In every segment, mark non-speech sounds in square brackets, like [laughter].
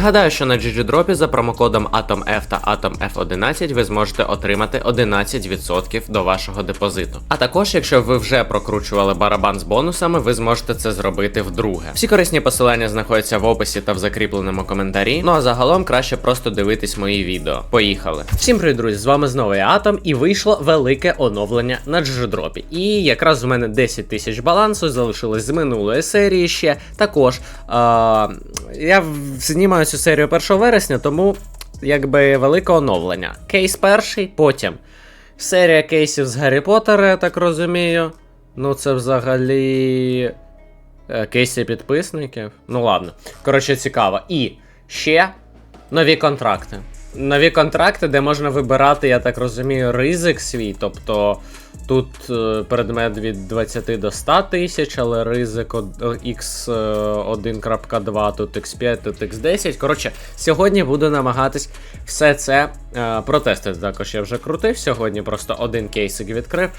Нагадаю, що на GGDrop за промокодом AtomF та AtomF11 ви зможете отримати 11% до вашого депозиту. А також, якщо ви вже прокручували барабан з бонусами, ви зможете це зробити вдруге. Всі корисні посилання знаходяться в описі та в закріпленому коментарі. Ну а загалом краще просто дивитись мої відео. Поїхали. Всім привіт, друзі! З вами знову я Атом, і вийшло велике оновлення на GGDrop. І якраз у мене 10 тисяч балансу залишилось з минулої серії ще. Також е- я знімаю цю серію 1 вересня, тому якби велике оновлення. Кейс перший, потім серія кейсів з Гаррі Поттера, я так розумію. Ну, це взагалі. е, Кейси підписників. Ну ладно. Коротше, цікаво. І ще нові контракти. Нові контракти, де можна вибирати, я так розумію, ризик свій. Тобто тут е, предмет від 20 до 100 тисяч, але ризик X1.2, тут X5, тут X10. Коротше, сьогодні буду намагатись все це е, протестити. Також я вже крутив. Сьогодні просто один кейсик відкрив.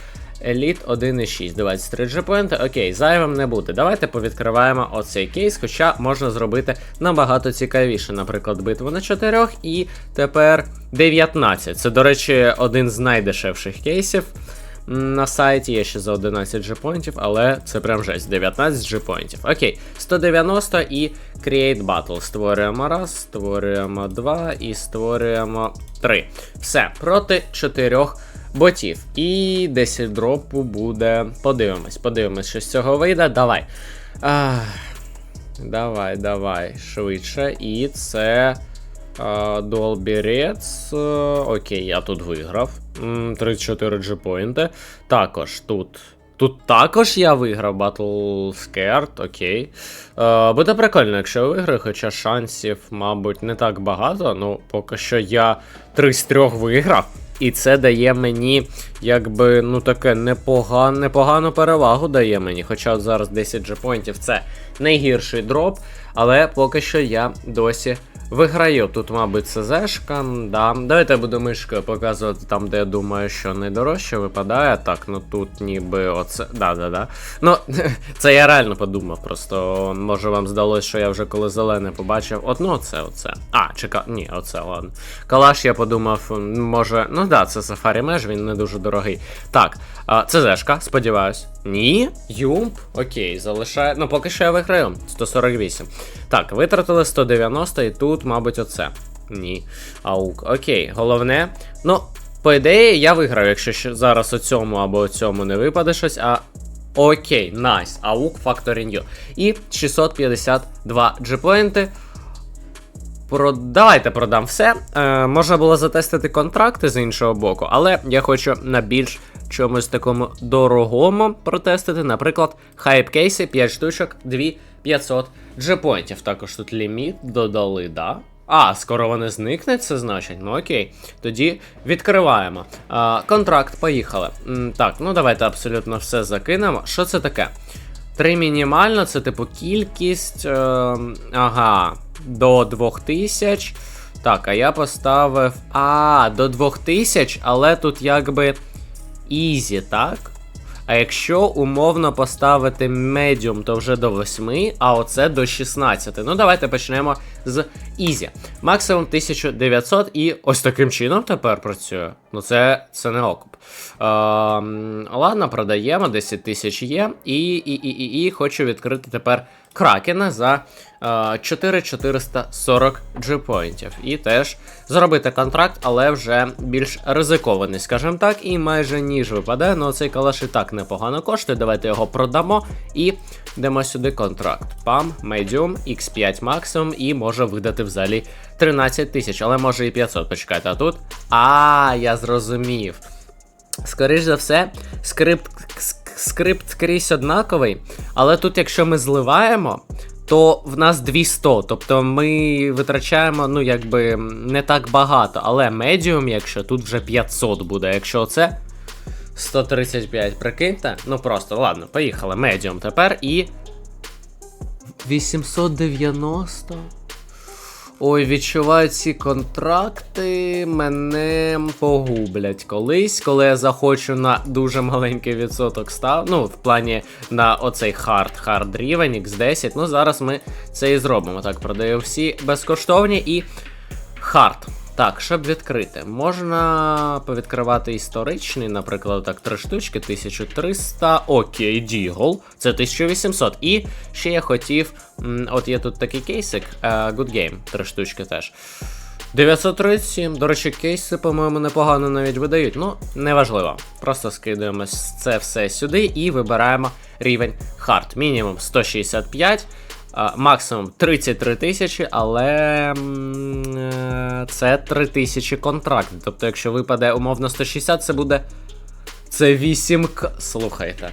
Еліт 1.6, 23 джепоінти. Окей, зайвим не буде. Давайте повідкриваємо оцей кейс, хоча можна зробити набагато цікавіше. Наприклад, битву на 4 і тепер 19. Це, до речі, один з найдешевших кейсів. На сайті є ще за 11 джепоінтів, але це прям жесть. 19 джепоінтів. Окей, 190 і Create Battle. Створюємо раз, створюємо два і створюємо три. Все, проти чотирьох ботів. І 10 дропу буде. Подивимось, подивимось, що з цього вийде. Давай. Ах, давай, давай, швидше. І це. Dolby е, Окей, я тут виграв. М, 34 джепоінти. Також тут. Тут також я виграв Battle Scared, окей. Е, буде прикольно, якщо я виграю, хоча шансів, мабуть, не так багато. Ну, поки що я 3 з 3 виграв. І це дає мені, якби, ну таке непоган, непогану перевагу дає мені. Хоча зараз 10 джепоінтів це найгірший дроп, але поки що я досі виграю. Тут, мабуть, ЦЗшка. Да. Давайте я буду мишкою показувати там, де я думаю, що найдорожче випадає. Так, ну тут ніби оце. Да-да-да. Ну, [laughs] це я реально подумав. Просто може вам здалося, що я вже коли зелене побачив. От, ну оце, оце. А, чека. Ні, оце, ладно. Калаш я подумав, може. Ну да, це Safari Mesh, він не дуже дорогий. Так, а, ЦЗшка, сподіваюсь. Ні, Юмп. Окей, залишає. Ну, поки що я виграю. 148. Так, витратили 190 і тут, мабуть, оце. Ні. Аук. Окей, головне. Ну, по ідеї, я виграв, якщо зараз у цьому або у цьому не випаде щось, а. Окей, найс. Аук You. І 652 джепоінти. Про... Давайте продам все. Е, можна було затестити контракти з іншого боку, але я хочу на більш чомусь такому дорогому протестити. Наприклад, хайп кейси 5 штучок, 2500 джепоінтів. Також тут ліміт додали, да? А, скоро вони зникнуть, це значить. Ну окей. Тоді відкриваємо. А, контракт, поїхали. М, так, ну давайте абсолютно все закинемо. Що це таке? Три мінімально, це типу кількість. Е, ага, до 2000. Так, а я поставив. А, до 2000, але тут якби ізі, так? А якщо умовно поставити медіум, то вже до 8, а оце до 16. Ну, давайте почнемо з ізі. Максимум 1900 і ось таким чином тепер працює. Ну, це, це не окуп. Ем, ладно, продаємо, 10 тисяч є. І, і, і, і, і хочу відкрити тепер кракена за е, 4440 джипоінтів. І теж зробити контракт, але вже більш ризикований, скажімо так, і майже ніж випадає. Ну цей калаш і так непогано коштує. Давайте його продамо і йдемо сюди контракт. Пам, Medium, X5 максимум, і може видати взагалі 13 тисяч, але може і 500. Почекайте, а тут. А, я зрозумів. Скоріш за все, скрипт, ск- скрипт скрізь однаковий, але тут, якщо ми зливаємо, то в нас 200, тобто ми витрачаємо, ну, якби не так багато, але медіум, якщо тут вже 500 буде, якщо це 135, прикиньте, ну просто, ладно, поїхали, медіум тепер і 890. Ой, відчуваю ці контракти мене погублять колись, коли я захочу на дуже маленький відсоток став. Ну, в плані на оцей хард, хард рівень X10. Ну, зараз ми це і зробимо. Так, продаю всі безкоштовні і хард. Так, щоб відкрити, можна повідкривати історичний, наприклад, так, три штучки, 1300. Окей, Дігл, це 1800. І ще я хотів. От є тут такий кейсик, е, Good Game, три штучки теж. 937. До речі, кейси, по-моєму, непогано навіть видають. Ну, неважливо. Просто скидаємо це все сюди і вибираємо рівень хард. Мінімум 165. Максимум 33 тисячі, але е, це 3 тисячі контрактів. Тобто, якщо випаде умовно 160, це буде. Це 8 к. Слухайте.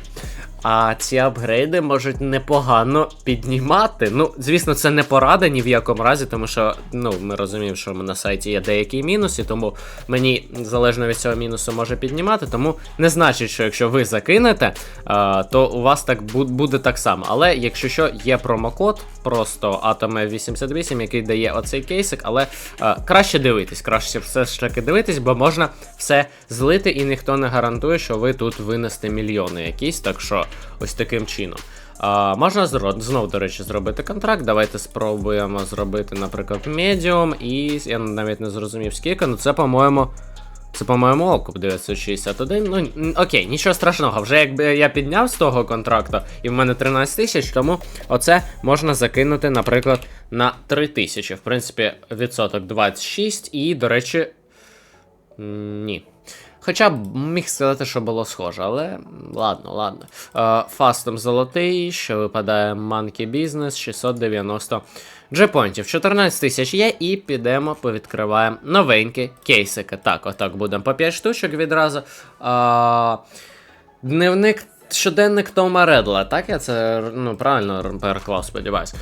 А ці апгрейди можуть непогано піднімати. Ну, звісно, це не порада ні в якому разі, тому що ну, ми розуміємо, що на сайті є деякі мінуси, тому мені залежно від цього мінусу може піднімати. Тому не значить, що якщо ви закинете, а, то у вас так буде так само. Але якщо що, є промокод, просто Atom 88 який дає оцей кейсик, але а, краще дивитись, краще все ж таки дивитись, бо можна все злити, і ніхто не гарантує, що ви тут винесете мільйони якісь. Так що ось таким чином. А, можна знов, до речі, зробити контракт. Давайте спробуємо зробити, наприклад, медіум. І я навіть не зрозумів скільки, ну це, по-моєму. Це, по-моєму, окуп 961. Ну, окей, нічого страшного. Вже якби я підняв з того контракту, і в мене 13 тисяч, тому оце можна закинути, наприклад, на 3 тисячі. В принципі, відсоток 26, і, до речі, ні. Хоча б міг сказати, що було схоже, але ладно, ладно. Е, Фастом золотий, що випадає Monkey Business 690 джепонтів. 14 тисяч є, і підемо повідкриваємо новенькі кейсики. Так, отак будемо по 5 штучок відразу. А, дневник, щоденник Тома Редла, так я це ну, правильно переклав, сподіваюсь.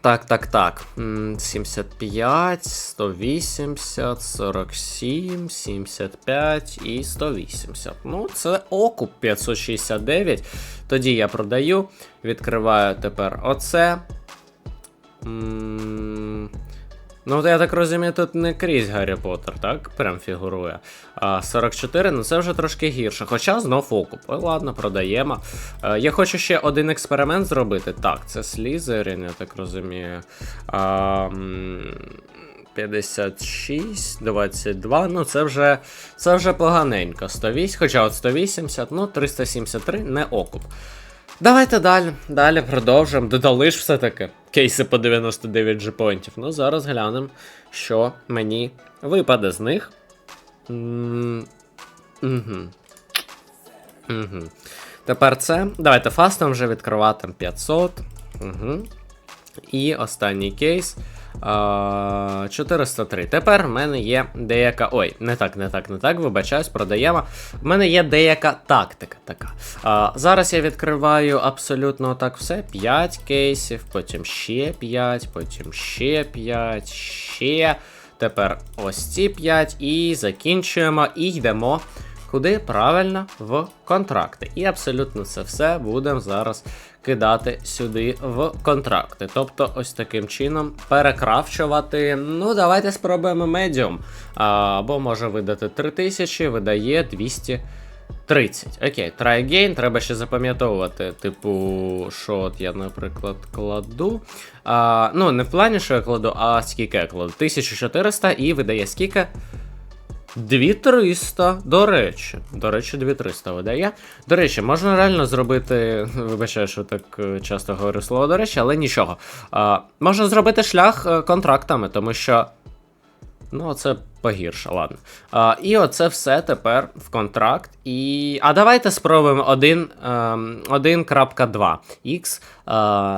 Так, так, так. 75, 180, 47, 75 і 180. Ну, це окуп 569. Тоді я продаю. Відкриваю тепер оце. Ну, я так розумію, тут не крізь Гаррі Поттер, так? Прям фігурує. А 44, ну це вже трошки гірше. Хоча знов окуп. Ой, ладно, продаємо. Е, я хочу ще один експеримент зробити. Так, це Слізерін, я так розумію. А, 56, 22, ну це вже це вже поганенько. 108, хоча от 180, ну 373 не окуп. Давайте далі. Далі продовжимо. Додали ж все-таки кейси по 99 джепонтів. Ну, зараз глянемо, що мені випаде з них. М, Угу. Тепер це. Давайте фастом вже відкривати 500. Угу. І останній кейс. А, 403. Тепер в мене є деяка. Ой, не так, не так, не так. Вибачаюсь, продаємо. В мене є деяка тактика така. А, зараз я відкриваю абсолютно так все. 5 кейсів, потім ще 5, потім ще 5, ще. Тепер ось ці 5. І закінчуємо. І йдемо. Куди правильно в контракти. І абсолютно це все будемо зараз кидати сюди в контракти. Тобто, ось таким чином перекрафчувати. Ну, давайте спробуємо медіум. Або може видати 3000, видає 230. Окей, try again, треба ще запам'ятовувати. Типу, що от я, наприклад, кладу. А, Ну, не в плані, що я кладу, а скільки я кладу. 1400 і видає скільки? 2300, до речі. До речі, 2300 видає. До речі, можна реально зробити. Вибачаю, що так е, часто говорю слово до речі, але нічого. А, можна зробити шлях е, контрактами, тому що. Ну, це погірше, ладно. А, і оце все тепер в контракт. І... А давайте спробуємо 1, ем, 1.2 X.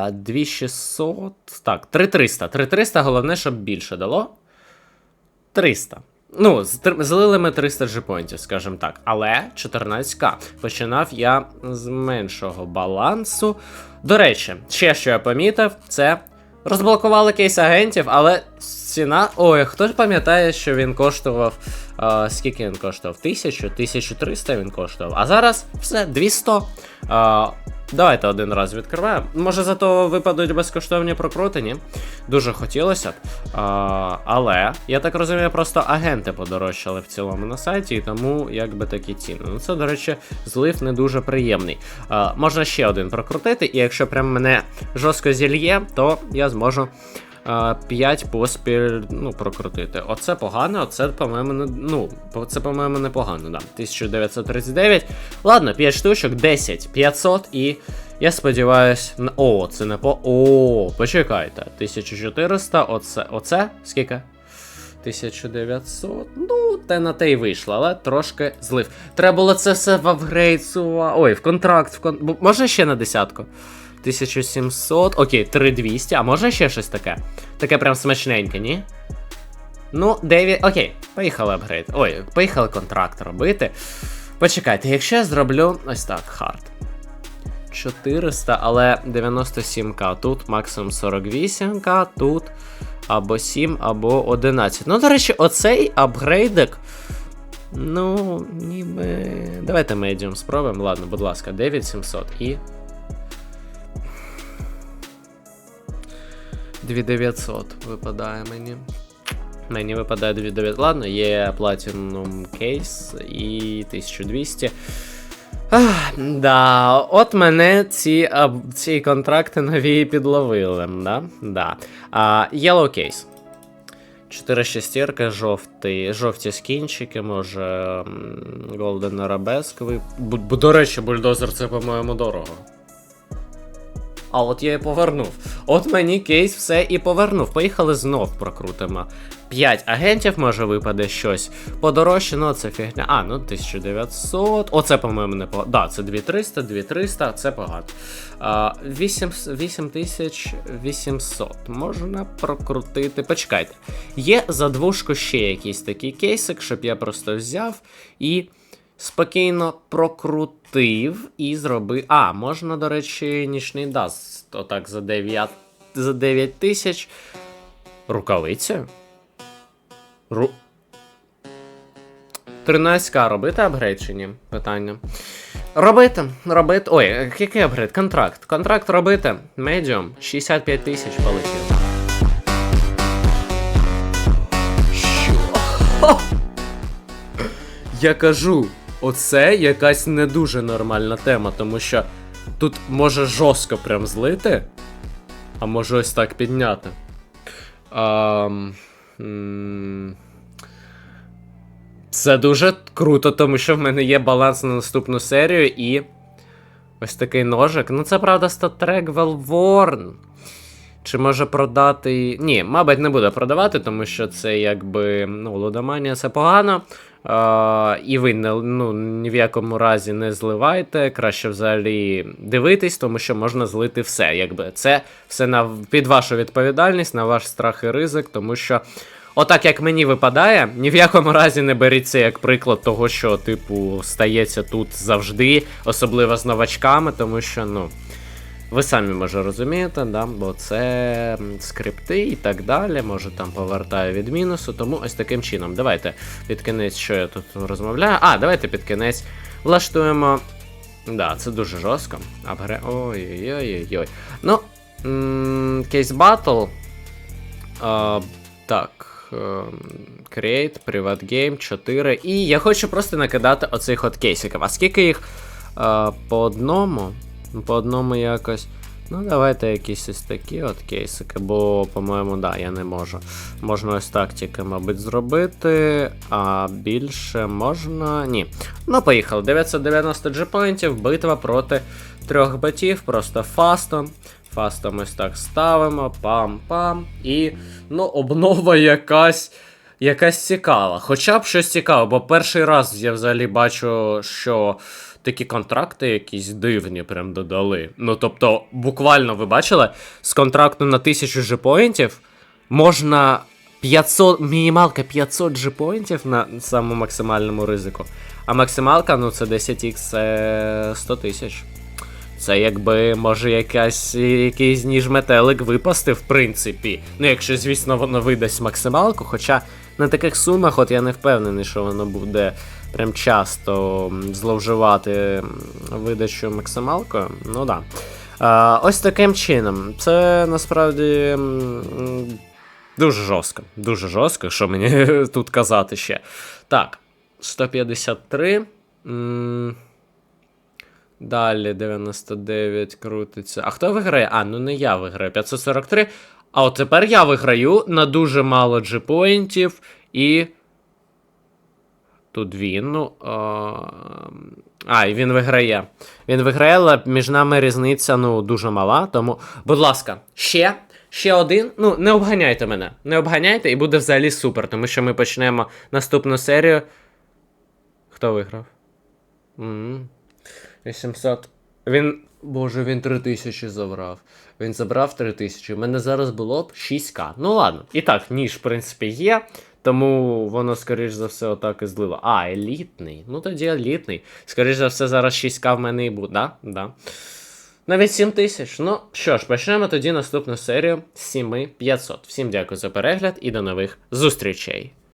Е, 2600. Так, 3300. 3300, головне, щоб більше дало. 300. Ну, з- тр- злили ми 300 джепонтів, скажімо так. Але 14к. Починав я з меншого балансу. До речі, ще що я помітив, це розблокували кейс агентів, але ціна. Ой, хто пам'ятає, що він коштував. А, скільки він коштував? 1000, 1300 він коштував. А зараз все, 200. А, Давайте один раз відкриваємо. Може зато випадуть безкоштовні прокрутені. Дуже хотілося б. А, але я так розумію, просто агенти подорожчали в цілому на сайті, і тому якби такі ціни. Ну це, до речі, злив не дуже приємний. А, можна ще один прокрутити, і якщо прям мене жорстко зільє, то я зможу. 5 поспіль ну, прокрутити. Оце погано, оце, по-моєму, не, ну, це, по-моєму, непогано, да. 1939. Ладно, 5 штучок, 10, 500 і. Я сподіваюсь, на. О, це не по. О, почекайте. 1400, оце. Оце? Скільки? 1900. Ну, те на те й вийшло, але трошки злив. Треба було це все в апгрейд сува. Ой, в контракт, в кон... Може ще на десятку? 1700, окей, 3200, а може ще щось таке? Таке прям смачненьке, ні? Ну, 9. Окей, поїхали апгрейд. Ой, поїхали контракт робити. Почекайте, якщо я зроблю ось так, хард. 400, але 97к. Тут максимум 48к, тут або 7, або 11. Ну, до речі, оцей апгрейдик. Ну, ніби. Давайте медіум спробуємо. Ладно, будь ласка, 9700 і. 2900 випадає мені. Мені випадає 2900. Ладно, є Platinum кейс і 1200. Ах, да, от мене ці, а, ці контракти нові підловили. Да? Да. А, Yellow Case. 4 шестірки, жовті, жовті скінчики, може. Golden Arabesque. До речі, бульдозер це, по-моєму, дорого. А от я і повернув. От мені кейс все і повернув. Поїхали знов прокрутимо. 5 агентів може випаде щось. Подорожче, ну це фігня. А, ну 1900. Оце, по-моєму, не погано. Да, це 2300, 2300, це погано. 8800. Можна прокрутити. Почекайте. Є за двушку ще якийсь такий кейсик, щоб я просто взяв і спокійно прокрутив і зробив. А, можна, до речі, нічний даст. Отак за 9 за 9 тисяч. Рукавиця? Ру... 13к робити апгрейд чи ні? Питання. Робити, робити. Ой, який апгрейд? Контракт. Контракт робити. Медіум 65 тисяч полетів. Що? Я кажу, оце якась не дуже нормальна тема, тому що тут може жорстко прям злити, а може ось так підняти. М, Це дуже круто, тому що в мене є баланс на наступну серію і. Ось такий ножик. Ну, це правда статрек Велворн. Чи може продати. Ні, мабуть, не буде продавати, тому що це якби. Ну, лудоманія це погано. А, і ви ну, ні в якому разі не зливайте. Краще взагалі дивитись, тому що можна злити все. Якби Це все на, під вашу відповідальність, на ваш страх і ризик, тому що. Отак як мені випадає, ні в якому разі не беріть це як приклад того, що, типу, стається тут завжди, особливо з новачками, тому що, ну. Ви самі може розумієте, да? бо це скрипти і так далі, може там повертаю від мінусу, тому ось таким чином. Давайте під кінець, що я тут розмовляю. А, давайте під кінець влаштуємо. Да, це дуже жорстко. Апгре... Ой-ой-ой-ой. Ну, кейс батл. Так. ем, Create, Private Game 4. І я хочу просто накидати оцих от кейсиків. А скільки їх а, по одному? Ну, По одному якось. Ну, давайте якісь ось такі от кейсики, бо, по-моєму, да, я не можу. Можна ось так тільки, мабуть, зробити. А більше можна. Ні. Ну, поїхали. 990 джепоінтів, битва проти трьох ботів, просто фастом. Фастом ось так ставимо, пам-пам. І, ну, обнова якась. Якась цікава. Хоча б щось цікаве, бо перший раз я взагалі бачу, що такі контракти якісь дивні прям додали. Ну тобто, буквально ви бачили, з контракту на 1000 джепоінтів можна 500, мінімалка 500 джепоінтів на самому максимальному ризику. А максималка, ну це 10х, це 100 тисяч. Це якби може якась, якийсь ніж метелик випасти, в принципі. Ну, якщо, звісно, воно видасть максималку, хоча на таких сумах, от я не впевнений, що воно буде прям часто зловживати видачу максималкою. Ну да. А, ось таким чином. Це насправді дуже жорстко. Дуже жорстко, що мені [laughs] тут казати ще. Так, 153. М, Далі 99 крутиться. А хто виграє? А, ну не я виграю. 543. А от тепер я виграю на дуже мало джипоінтів і. Тут він. Ну. А, а, і він виграє. Він виграє, але між нами різниця ну, дуже мала. Тому, будь ласка, ще. Ще один. Ну, не обганяйте мене. Не обганяйте, і буде взагалі супер, тому що ми почнемо наступну серію. Хто виграв? м 800. Він. Боже, він 3000 забрав. Він забрав 3000. У мене зараз було б 6к. Ну ладно. І так, ніж, в принципі, є. Тому воно, скоріш за все, отак і злило. А, елітний. Ну тоді елітний. Скоріш за все, зараз 6к в мене і буде. Да? Да. Навіть 7000. Ну що ж, почнемо тоді наступну серію з 7500. Всім дякую за перегляд і до нових зустрічей.